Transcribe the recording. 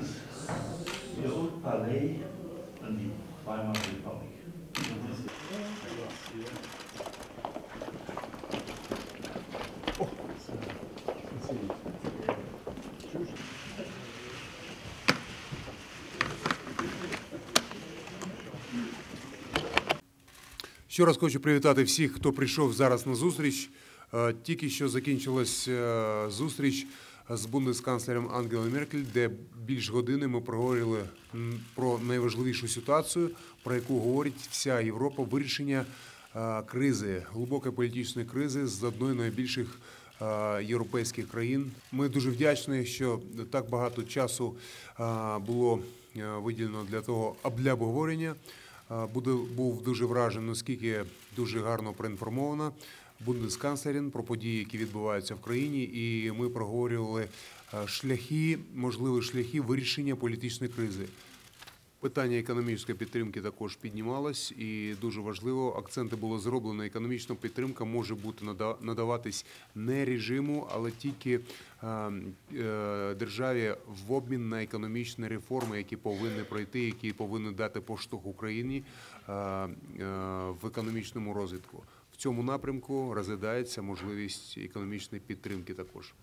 ist the old Palais and the Weimar Republic. Ще раз хочу привітати всіх, хто прийшов зараз на зустріч. Е, Тільки що закінчилась е, зустріч з бундесканцлером Ангелою Меркель, де більш години ми проговорили про найважливішу ситуацію, про яку говорить вся Європа вирішення е, кризи, глибокої політичної кризи з одної найбільших е, європейських країн. Ми дуже вдячні, що так багато часу е, було виділено для того для обговорення. Буде був дуже вражений, наскільки дуже гарно проінформована бундесканцлерін про події, які відбуваються в країні, і ми проговорювали шляхи, можливі шляхи вирішення політичної кризи. Питання економічної підтримки також піднімалось, і дуже важливо, акценти було зроблено. Економічна підтримка може бути нада- надаватись не режиму, але тільки е, е, державі в обмін на економічні реформи, які повинні пройти, які повинні дати поштовх Україні е, в економічному розвитку. В цьому напрямку розглядається можливість економічної підтримки також.